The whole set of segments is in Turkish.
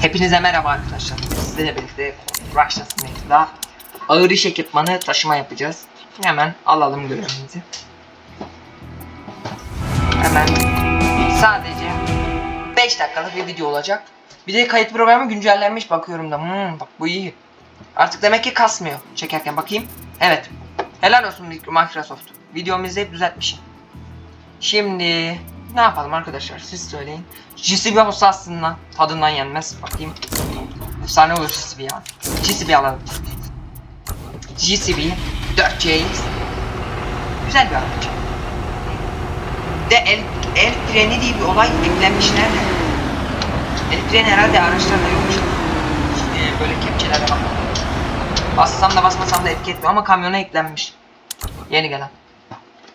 Hepinize merhaba arkadaşlar. Sizlerle birlikte Rush'ta Snake'da ağır iş ekipmanı taşıma yapacağız. Hemen alalım görevimizi. Hemen sadece 5 dakikalık bir video olacak. Bir de kayıt programı güncellenmiş bakıyorum da. Hmm, bak bu iyi. Artık demek ki kasmıyor çekerken bakayım. Evet. Helal olsun Microsoft. Videomu izleyip düzeltmişim. Şimdi ne yapalım arkadaşlar siz söyleyin. GCB olsa aslında tadından yenmez. Bakayım. Efsane olur GCB ya. GCB alalım. GCB 4CX Güzel bir araç. De el, el freni diye bir olay eklenmiş nerede? El freni herhalde araçlarda yokmuş. Şimdi böyle kepçelere bak. Bassam da basmasam da etki etmiyor ama kamyona eklenmiş. Yeni gelen.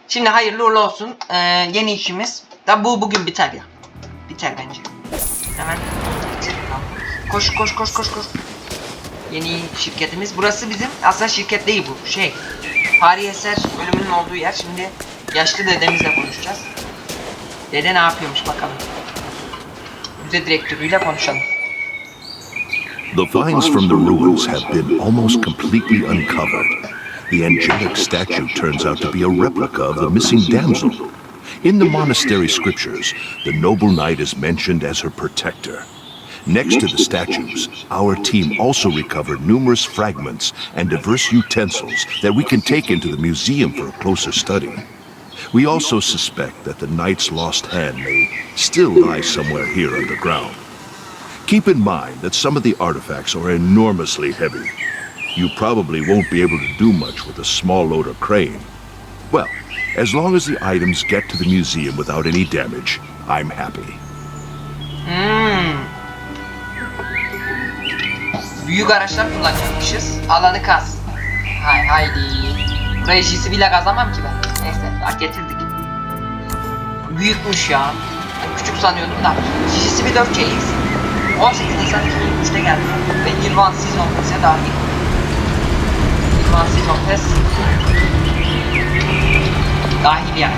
Şimdi hayırlı uğurlu olsun. Ee, yeni işimiz. Da bu bugün biter ya. Biter bence. Hemen. Koş koş koş koş koş. Yeni şirketimiz. Burası bizim aslında şirket değil bu. Şey. Tarihi eser bölümünün olduğu yer. Şimdi yaşlı dedemizle konuşacağız. Dede ne yapıyormuş bakalım. Müze direktörüyle konuşalım. The finds from the ruins have been almost completely uncovered. The angelic statue turns out to be a replica of the missing damsel. In the monastery scriptures, the noble knight is mentioned as her protector. Next to the statues, our team also recovered numerous fragments and diverse utensils that we can take into the museum for a closer study. We also suspect that the knight's lost hand may still lie somewhere here underground. Keep in mind that some of the artifacts are enormously heavy. You probably won't be able to do much with a small loader crane. Well, as long as the items get to the museum without any damage, I'm happy. Hmm. Büyük araçlar kullanacakmışız. Alanı kaz. Hay haydi. Burayı bile kazamam ki ben. Neyse daha getirdik. Büyükmüş ya. Küçük sanıyordum da. Bir 4CX. 18 Nisan 2003'te geldi. Ve Nirvan Season Pass'e dahil. Nirvan Season Pass. Dahil yani.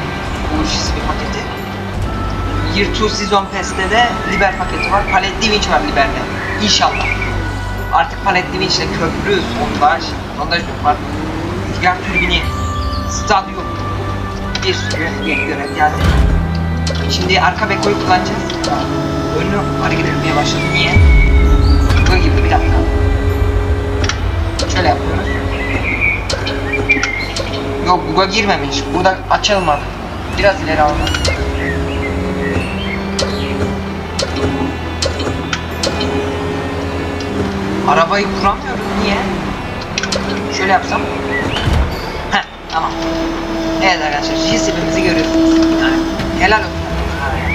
Bu jisi bir paketi. Year 2 Season Pass'te de Liber paketi var. Paletli Winch var Liber'de. İnşallah. Artık paletli Winch ile köprü, sondaj, sondaj yok var. Rüzgar türbini, stadyum. Bir sürü yeni görev geldi. Şimdi arka bekoyu kullanacağız. Önü hareket etmeye başladı. Niye? Bu gibi bir dakika. Şöyle yapıyoruz. Yok buga girmemiş. Burada açılmadı. Biraz ileri alalım. Arabayı kuramıyorum. Niye? Şöyle yapsam. Heh, tamam. Evet arkadaşlar, GCB'mizi görüyorsunuz. Yani, helal olsun.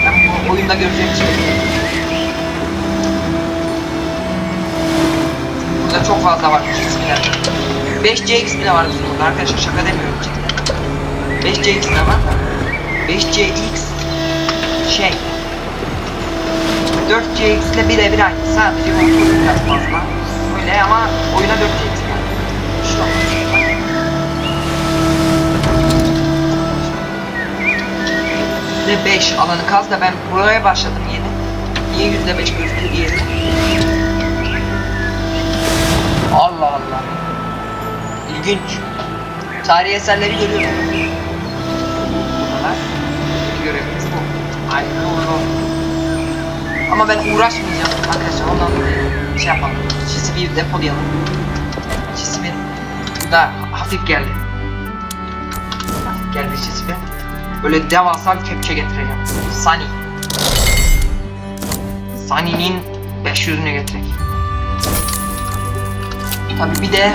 Ben bu oyunda göreceğim şey. Burada çok fazla var GCB'ler. 5CX bile var burada arkadaşlar, şaka demiyorum cidden. 5CX ne var? 5CX şey 4CX ile birebir aynı. Sadece motoru biraz fazla. Öyle ama oyuna 4CX geldi. Şu an. Ve 5 alanı kaz da ben buraya başladım yeni. Niye yüzde 5 gözüküyor diyelim. Allah Allah. Tarihi eserleri görüyorum. Buralar. Görevimiz bu. Aynen doğru. Ama ben uğraşmayacağım arkadaşlar ondan dolayı şey yapalım. GCB'yi depolayalım. GCB da hafif geldi. Hafif geldi GCB. Böyle devasa bir kepçe getireceğim. Sunny. Sunny'nin 500'ünü getirek. Tabi bir de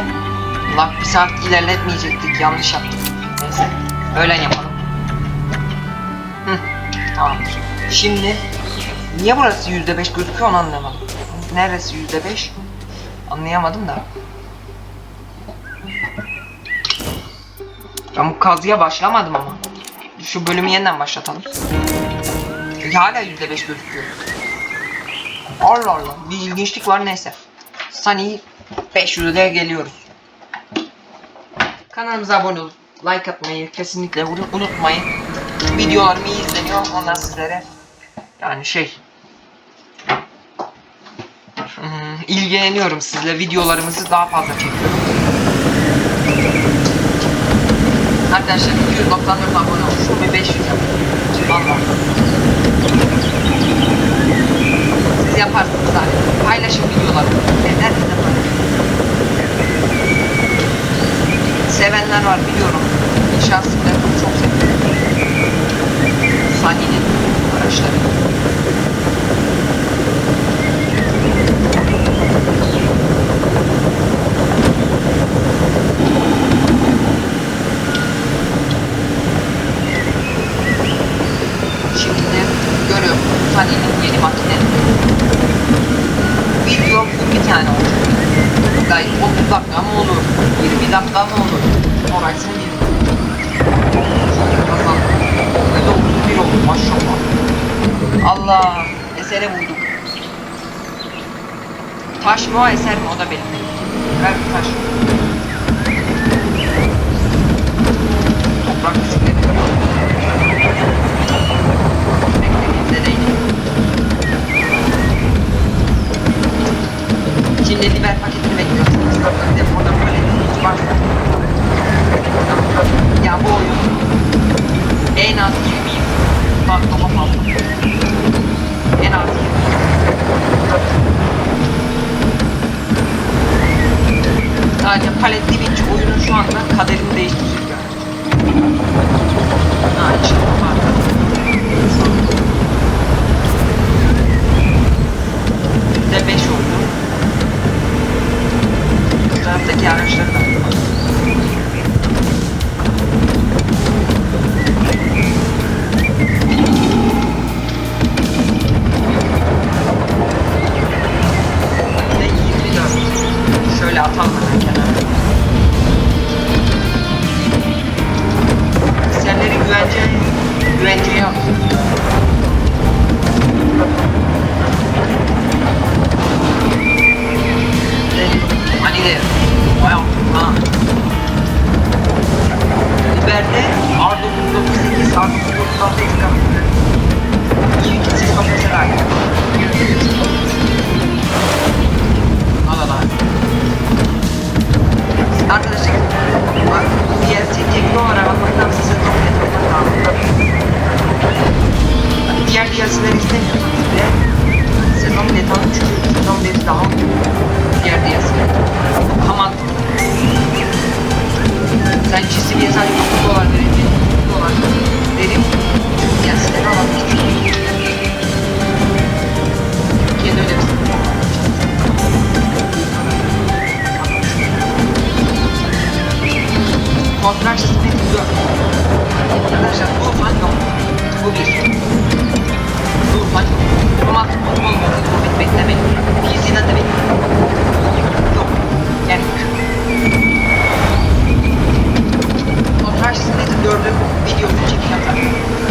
Bak bir saat ilerletmeyecektik yanlış yaptık. Neyse öğlen yapalım. Hı, tamamdır. Şimdi Niye burası yüzde beş gözüküyor onu anlamadım. Neresi yüzde beş? Anlayamadım da. Ben bu kazıya başlamadım ama. Şu bölümü yeniden başlatalım. Çünkü hala yüzde beş gözüküyor. Allah Allah bir ilginçlik var neyse. Sunny 500'e geliyoruz. Kanalımıza abone olup like atmayı kesinlikle unutmayın. Videolarım iyi izleniyor ondan sizlere yani şey ilgileniyorum sizle. Videolarımızı daha fazla çekiyorum. Arkadaşlar 294 abone olmuş. Bu bir 500 yapın. Valla. Siz yaparsınız zaten. Paylaşın videoları. Neden paylaşın? Sevenler var biliyorum. İnşaat simülatörü çok seviyorum. Sunny'nin araçları. Şimdi görüyorum Sunny'nin yeni makine. Video bir tane oldu. Gayet 30 dakika mı olur? 20 dakika mı olur? Orasını bilmiyorum. Bakalım. Öyle 31 oldu maşallah. Allah esere bulduk. Taş mı o eser mi o da benim. Ver bir taş. Toprak bisiklet. Beklediğimde değil. Şimdi biber paketini bekliyorsunuz. Bir de burada böyle bir var. Ya bu oyun en az 20 yıl. Bak daha fazla. En az 20 yıl. Sadece paletli bir oyunun şu anda kaderini değiştirecek. Ha inşallah var.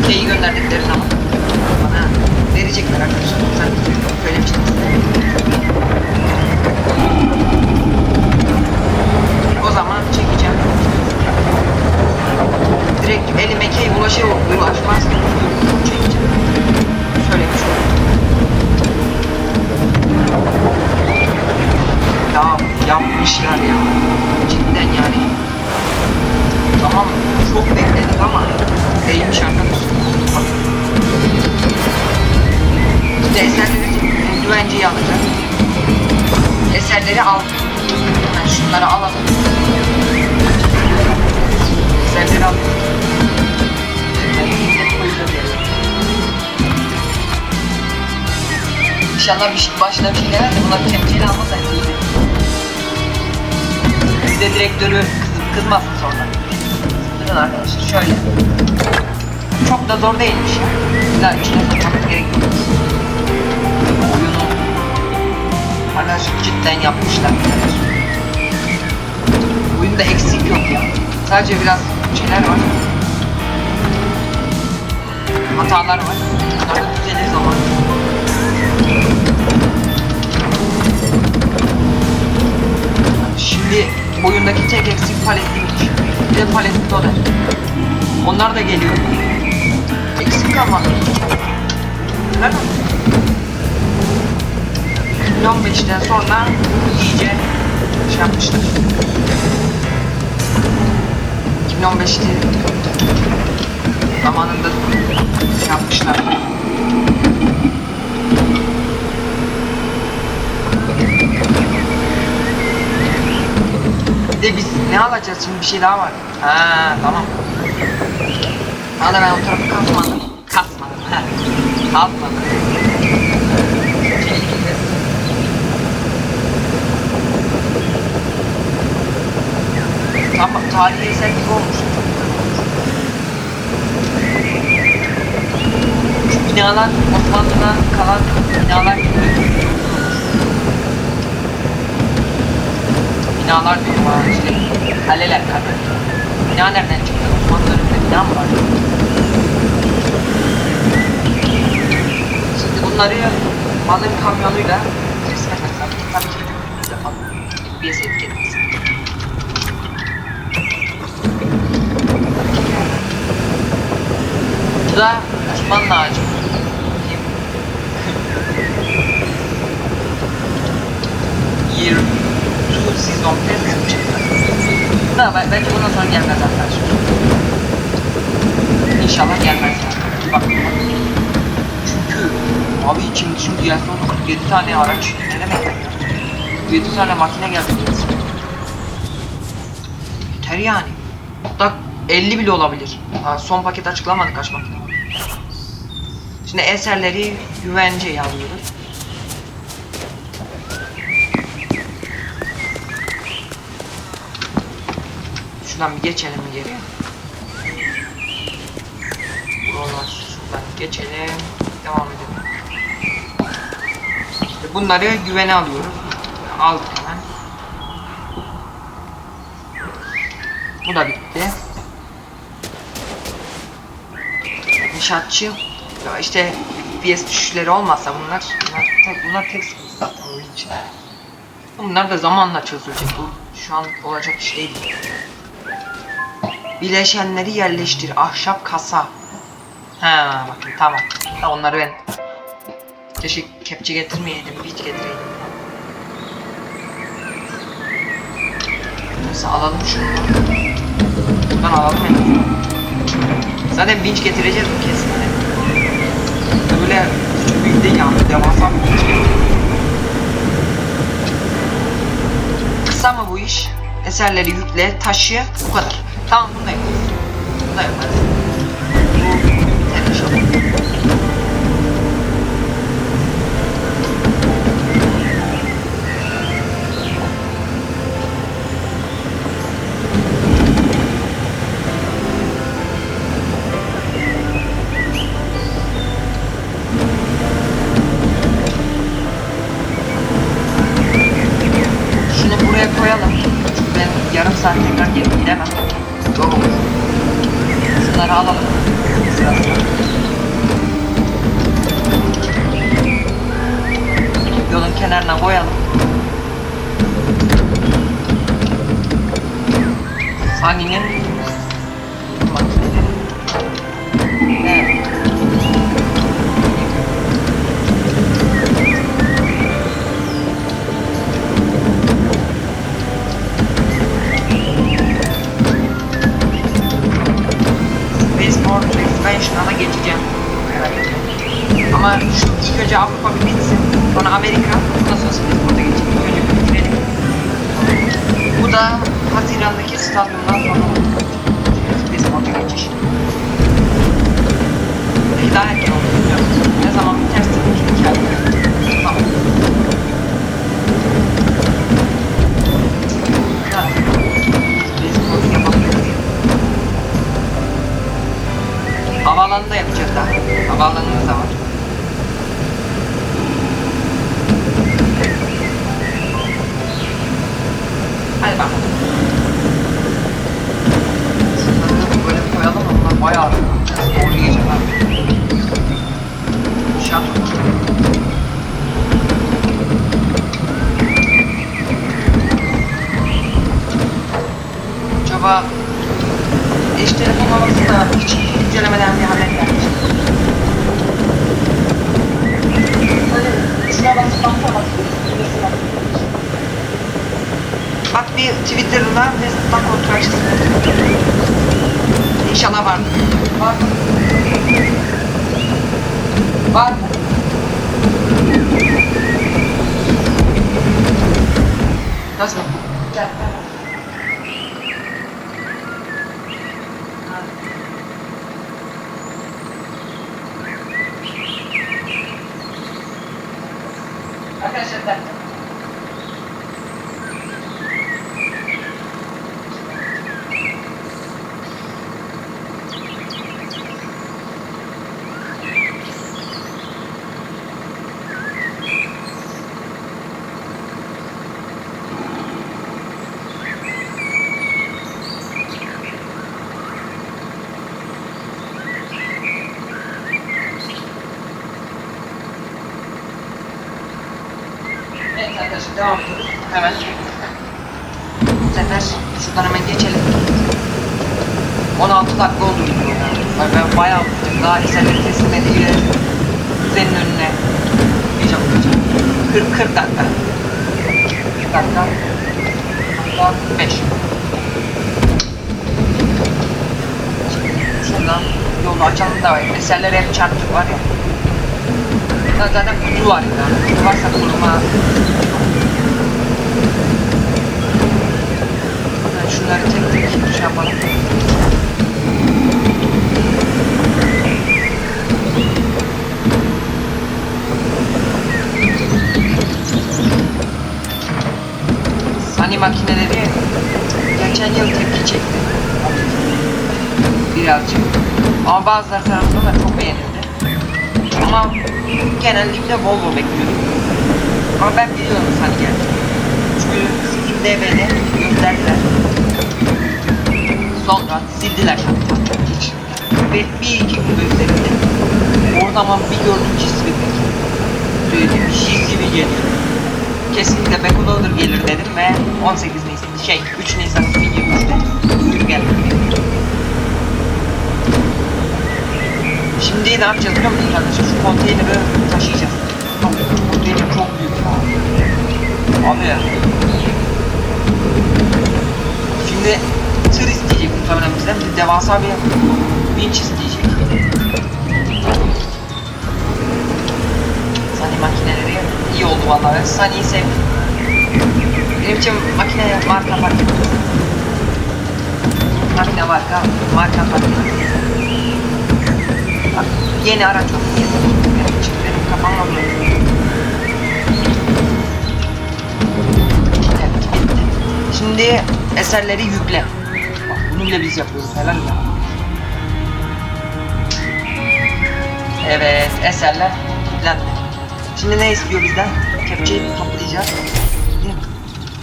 Şeyi gönderdikleri zaman bana verecekler arkadaşlar. Sen İnşallah bir şey, başına bir şey gelir de bunlar kemçeyle almasaydı iyiydi. Bir de direktörü kızıp kızmasın sonra. Bakın arkadaşlar şöyle. Çok da zor değilmiş yani. Güzel içine sokmamız gerekiyor. Oyunu arkadaşlar cidden yapmışlar. Oyunda eksik yok ya. Sadece biraz şeyler var. Hatalar var. Bunlar da düzelir. Şimdi oyundaki tek eksik paletliymiş. Bir de paletli dolar. Onlar da geliyor. Eksik. Değil mi? 2015'ten sonra iyice şey yapmışlar. 2015'te zamanında şey yapmışlar. De biz ne alacağız şimdi bir şey daha var. Ha tamam. Daha da ben o tarafı kasmadım. Kasmadım. Kasmadım. Tamam tarihi eser gibi olmuş. Binalar Osmanlı'dan kalan binalar gibi. Binalar ha işte. Kaleler kale. Bina nereden çıktı? Osmanlı döneminde bina mı var? Şimdi bunları malın kamyonuyla etmek lazım. Tabii ki bir yapalım. FPS etiketmesi. Bu da Osmanlı ağacı. Year 2 sezon test çıktı. Da bence bundan sonra gelmez arkadaşlar. İnşallah gelmez. Bak. Çünkü abi şimdi şimdi ya sonra 47 tane araç ne demek ya? 47 tane makine geldi. Yeter yani. Hatta 50 bile olabilir. Ha, son paket açıklamadık kaç makine. Şimdi eserleri güvenceye alıyoruz. Şuradan bir geçelim geri. Buralar şuradan geçelim. Devam edelim. İşte bunları güvene alıyoruz. Aldık hemen. Bu da bitti. İnşaatçı. Ya işte FPS düşüşleri olmazsa bunlar bunlar tek, bunlar tek sıkıntı zaten oyun için. Bunlar da zamanla çözülecek. Bu şu an olacak iş değil. Bileşenleri yerleştir. Ahşap kasa. Ha bakın tamam. Ha, onları ben keşke kepçe getirmeyeydim. Hiç getireydim. Neyse alalım şunu. Buradan alalım azından. Zaten vinç getireceğiz bu kesinlikle. Böyle büyük değil yani. Devasa bir vinç. Kısa mı bu iş? Eserleri yükle, taşı, bu kadar. Tamam bunu da yaparız. Bunu da yaparız. Bu palitan ng oil. Hangin yan. 好了。İnşallah vardır. Var. Var. Nasıl? Gel. Arkadaşlar devam ediyoruz. Hemen. Sefer şuradan hemen geçelim. 16 dakika oldu video. Bak ben bayağı uzadım. Daha eserleri teslim ediyor. Düzenin önüne. Diyeceğim diyeceğim. 40, 40 dakika. 40 dakika. Hatta 5. Şuradan yolu açalım da eserlere hep çarptık var ya. Ya zaten kutu var ya. Kutu varsa kuruma. Ben şunları tek tek şey yapalım. Sani makineleri geçen yıl tepki çekti. Birazcık. Ama bazıları tarafından da çok beğenildi. Ama genellikle Volvo bekliyordum. Ama ben biliyorum Sani geldi. Çünkü Steam DB'de gösterdiler. Sonra sildiler. Hiç. Ve bir iki gün gösterildi. Orada ama bir gördüm cismi Dedim cismi geliyor. Kesinlikle Backloader gelir dedim ve 18 Nisan, şey 3 Nisan 2023'te duyuru Şimdi ne yapacağız biliyor musunuz arkadaşlar? Şu konteyneri taşıyacağız. Konteyner çok büyük. Abi. Şimdi tır isteyecek muhtemelen bizden. Bir de devasa bir vinç isteyecek. Sani makineleri iyi oldu vallahi. Sani'yi sevdim. Benim için makine marka fark etmez. Makine marka, marka fark etmez. Yeni araç bitti. Şimdi eserleri yükle. Bak bunu bile biz yapıyoruz. Helal ya. Evet, eserler yüklendi. Şimdi ne istiyor bizden? Kepçeyi toplayacağız. Değil mi?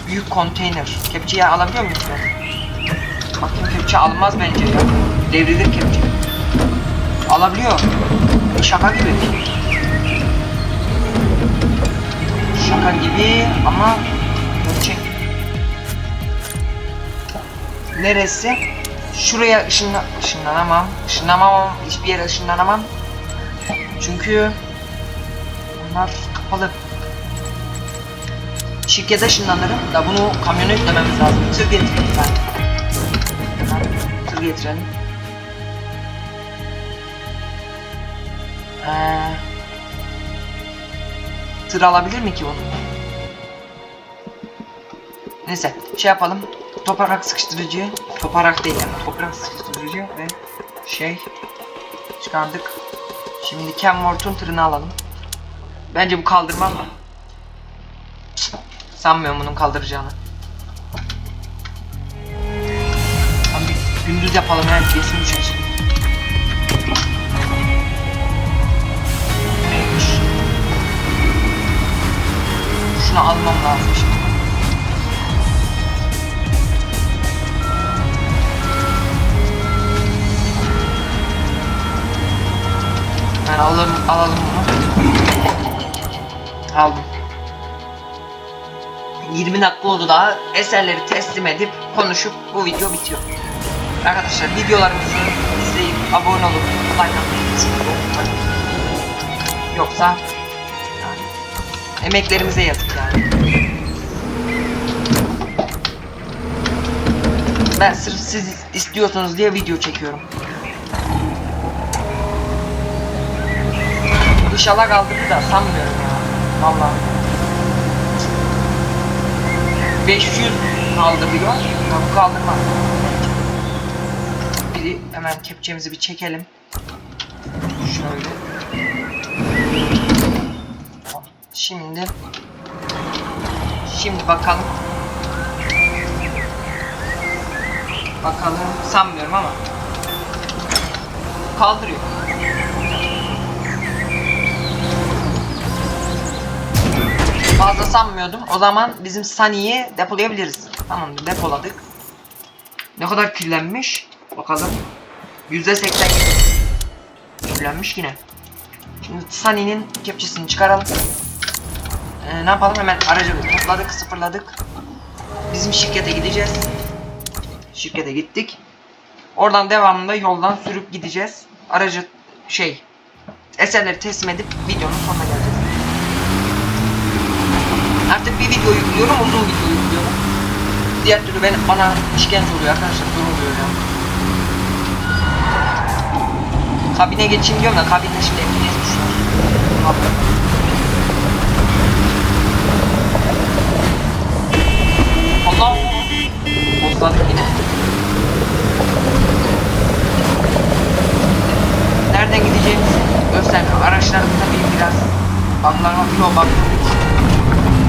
Büyük konteyner. Kepçeyi alabiliyor muyuz ben? Bakayım kepçe almaz bence ya. Devrilir kepçe. Alabiliyor. Şaka gibi. Şaka gibi ama gerçek. Neresi? Şuraya ışınla ışınlanamam. Işınlanamam. Hiçbir yere ışınlanamam. Çünkü bunlar kapalı. Şirkete ışınlanırım da bunu kamyona yüklememiz lazım. Tır getirelim ben. Tır getirelim. Ee, tır alabilir mi ki bunu? Neyse şey yapalım. Toprak sıkıştırıcı, toprak değil yani toprak sıkıştırıcı ve şey çıkardık. Şimdi Kenworth'un tırını alalım. Bence bu kaldırmaz mı? Sanmıyorum bunun kaldıracağını. Abi gündüz yapalım yani kesin düşer. Şunu almam lazım şimdi. Ben alalım, alalım bunu. Aldım. 20 dakika oldu daha eserleri teslim edip konuşup bu video bitiyor. Arkadaşlar videolarımızı izleyip abone olup like atmayı unutmayın. Yoksa yani, emeklerimize yazık yani. Ben sırf siz istiyorsunuz diye video çekiyorum. İnşallah kaldırır da sanmıyorum ya. Vallahi. 500 kaldırıyor. Ya bu kaldırmaz. Biri hemen kepçemizi bir çekelim. Şöyle. Şimdi Şimdi bakalım. Bakalım sanmıyorum ama kaldırıyor. Fazla sanmıyordum. O zaman bizim Sunny'yi depolayabiliriz. Tamamdır depoladık. Ne kadar kirlenmiş? Bakalım. %87 kirlenmiş yine. Şimdi Sunny'nin kepçesini çıkaralım. Ee, ne yapalım hemen aracı topladık sıfırladık. Bizim şirkete gideceğiz. Şirkete gittik. Oradan devamında yoldan sürüp gideceğiz. Aracı şey eserleri teslim edip videonun sonuna geleceğiz. Artık bir video yüklüyorum uzun video yüklüyorum. Diğer türlü ben, bana işkence oluyor arkadaşlar zor oluyor ya. Kabine geçeyim diyorum da kabinde şimdi hepiniz düşüyor. Allah! Bozladık yine. Nereden gideceğimizi göster. Araçlar tabii biraz baklarına bir bak.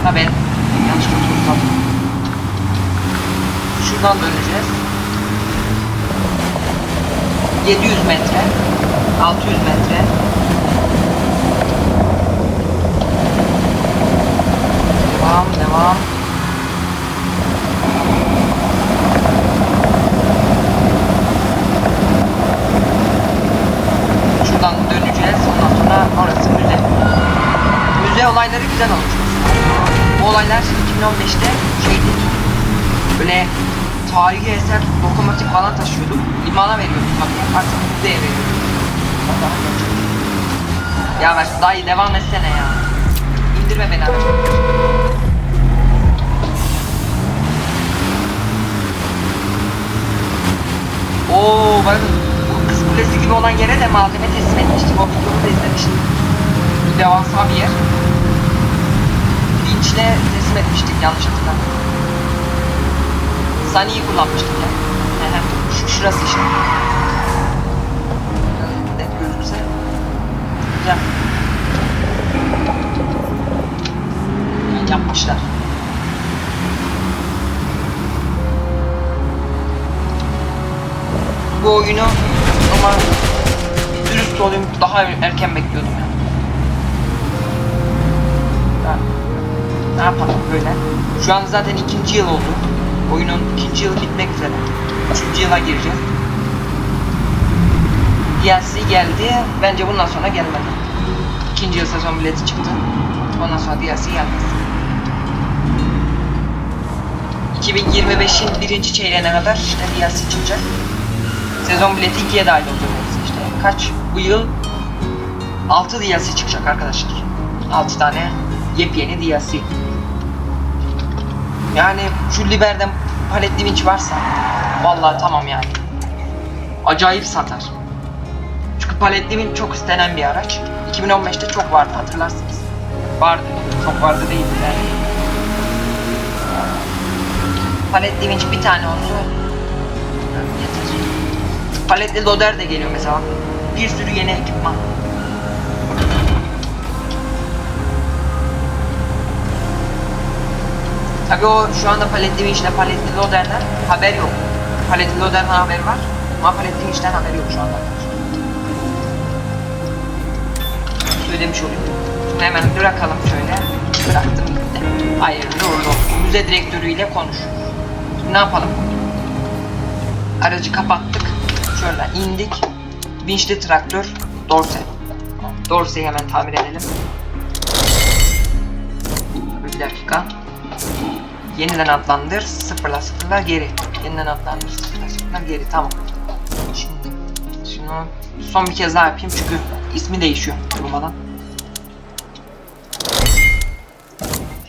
Ha ben yanlış kontrol Şuradan döneceğiz. 700 metre, 600 metre. Devam, devam. Şuradan döneceğiz. Ondan sonra orası müze. Müze olayları güzel olmuş. Bu olaylar 2015'te şeydi. Böyle tarihi eser, lokomotif falan taşıyorduk. Limana veriyorduk tabii. Artık müzeye veriyorduk. Ya ver dayı devam etsene ya. İndirme beni abi. Oo bakın kulesi gibi olan yere de malzeme teslim etmiştik. O videomu da izlemiştim. Devasa bir yer. Vinçle teslim etmiştik yanlış hatırlamıyorum. Sunny'yi kullanmıştık ya. Ehe, Şu, şurası işte. Yani yapmışlar. Bu oyunu ama dürüst olayım daha erken bekliyordum ya. Ya, Ne yapalım böyle. Şu an zaten ikinci yıl oldu. Oyunun ikinci yılı bitmek üzere. Üçüncü yıla gireceğiz. DLC geldi. Bence bundan sonra gelmedi. İkinci yıl sezon bileti çıktı. Ondan sonra DLC gelmez. 2025'in birinci çeyreğine kadar işte DLC çıkacak. Sezon bileti ikiye dahil olacak işte. Kaç? Bu yıl 6 DLC çıkacak arkadaşlar. 6 tane yepyeni DLC. Yani şu Liber'den paletli vinç varsa vallahi tamam yani. Acayip satar. Çünkü paletli vinç çok istenen bir araç. 2015'te çok vardı hatırlarsınız. Vardı. Çok vardı değil yani. Paletli vinç bir tane yeter. Paletli loader de geliyor mesela. Bir sürü yeni ekipman. Tabii o şu anda paletli vinçle paletli loaderden haber yok. Paletli loaderden haber var ama paletli vinçten haber yok şu anda. Söylemiş olayım. Şimdi hemen bırakalım şöyle. Bıraktım gitti. Hayırlı uğurlu olsun. Müze direktörüyle konuş. Ne yapalım? Aracı kapattık. Şöyle indik. Vinçli traktör. Dorse. Dorse'yi hemen tamir edelim. Bir dakika. Yeniden adlandır. Sıfırla sıfırla geri. Yeniden adlandır. Sıfırla sıfırla geri. Tamam. Şimdi şunu son bir kez daha yapayım çünkü ismi değişiyor durmadan.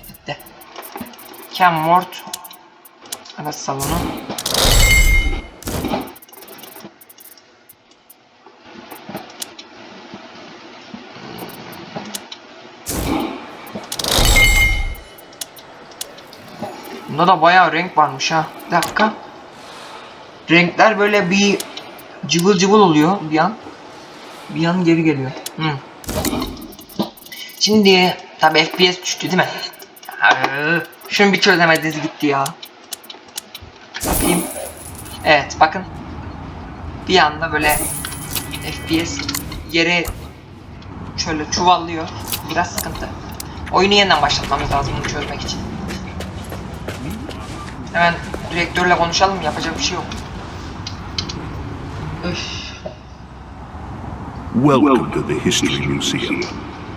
Bitti. Kenmort Araç salonu. Bunda da bayağı renk varmış ha. Bir dakika. Renkler böyle bir cıvıl cıvıl oluyor bir an. Bir an geri geliyor. Hı. Şimdi tabi FPS düştü değil mi? Şunu bir çözemediniz gitti ya. Bakayım. Evet bakın. Bir anda böyle FPS yere şöyle çuvallıyor. Biraz sıkıntı. Oyunu yeniden başlatmamız lazım bunu çözmek için. Hemen direktörle konuşalım yapacak bir şey yok. Öf. Welcome to the History Museum.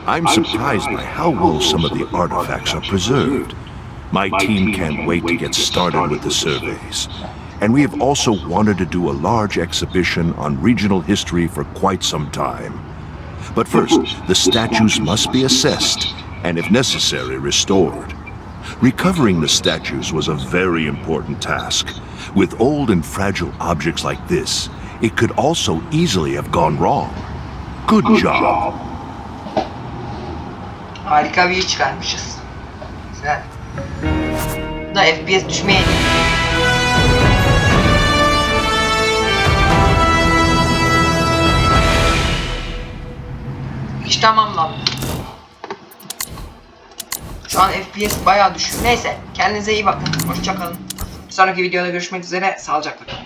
I'm surprised by how well some of the artifacts are preserved. My team can't wait to get started with the surveys. And we have also wanted to do a large exhibition on regional history for quite some time. But first, the statues must be assessed and, if necessary, restored. Recovering the statues was a very important task. With old and fragile objects like this, it could also easily have gone wrong. Good job. Harika bir çıkarmışız. Güzel. Da FPS düşmeye İş tamamlandı. Şu an FPS bayağı düşük. Neyse kendinize iyi bakın. Hoşçakalın. Bir sonraki videoda görüşmek üzere. Sağlıcakla kalın.